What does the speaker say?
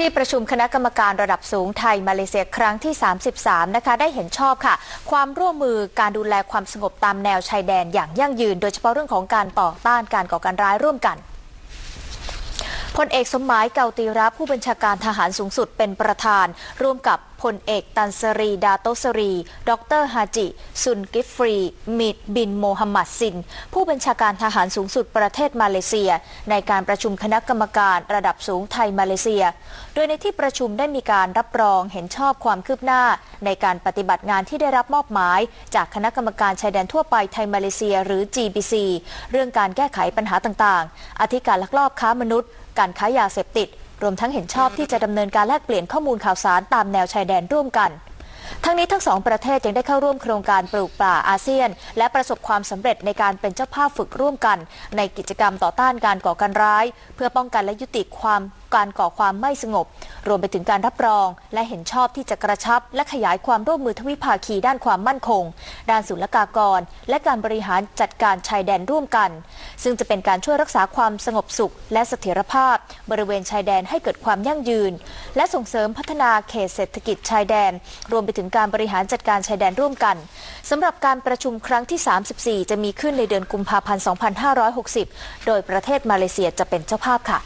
ที่ประชุมคณะกรรมการระดับสูงไทยมาเลเซียครั้งที่ 33 นะคะ ได้เห็นชอบค่ะ ความร่วมมือการดูแลความสงบตามแนวชายแดนอย่างยั่งยืน โดยเฉพาะเรื่องของการต่อต้านการก่อการร้ายร่วมกันพลเอกสมหมายเกาตีระผู้บัญชาการทหารสูงสุดเป็นประธาน ร่วมกับ พลเอกตันสรีดาโตสรี ดรฮาจิ ซุนกิฟฟรี มิดบินโมฮัมหมัดซิน ผู้บัญชาการทหารสูงสุดประเทศมาเลเซีย ในการประชุมคณะกรรมการระดับสูงไทยมาเลเซีย โดยในที่ประชุมได้มีการรับรองเห็นชอบความคืบหน้า ในการปฏิบัติงานที่ได้รับมอบหมาย จากคณะกรรมการชายแดนทั่วไปไทยมาเลเซียหรือ GBC เรื่องการแก้ไขปัญหาต่างๆอาทิการลักลอบค้ามนุษย์ การค้ายาเสพติด รวมทั้งเห็นชอบที่จะดำเนินการแลกเปลี่ยนข้อมูลข่าวสารตามแนวชายแดนร่วมกัน ทั้งนี้ทั้งสองประเทศยังได้เข้าร่วมโครงการปลูกป่าอาเซียน และประสบความสำเร็จในการเป็นเจ้าภาพฝึกร่วมกัน ในกิจกรรมต่อต้านการก่อการร้าย เพื่อป้องกันและยุติความ การก่อความไม่สงบ รวมไปถึงการรับรอง และเห็นชอบที่จะกระชับ และขยายความร่วมมือทวิภาคีด้านความมั่นคง ด้านศุลกากร และการบริหารจัดการชายแดนร่วมกัน ซึ่งจะเป็นการช่วยรักษาความสงบสุข และเสถียรภาพ บริเวณชายแดนให้เกิดความยั่งยืน และส่งเสริมพัฒนาเขตเศรษฐกิจชายแดน รวมไปถึงการบริหารจัดการชายแดนร่วมกันสำหรับการประชุมครั้งที่ 34 จะมีขึ้นในเดือนกุมภาพันธ์ 2560 โดยประเทศมาเลเซียจะเป็นเจ้าภาพค่ะ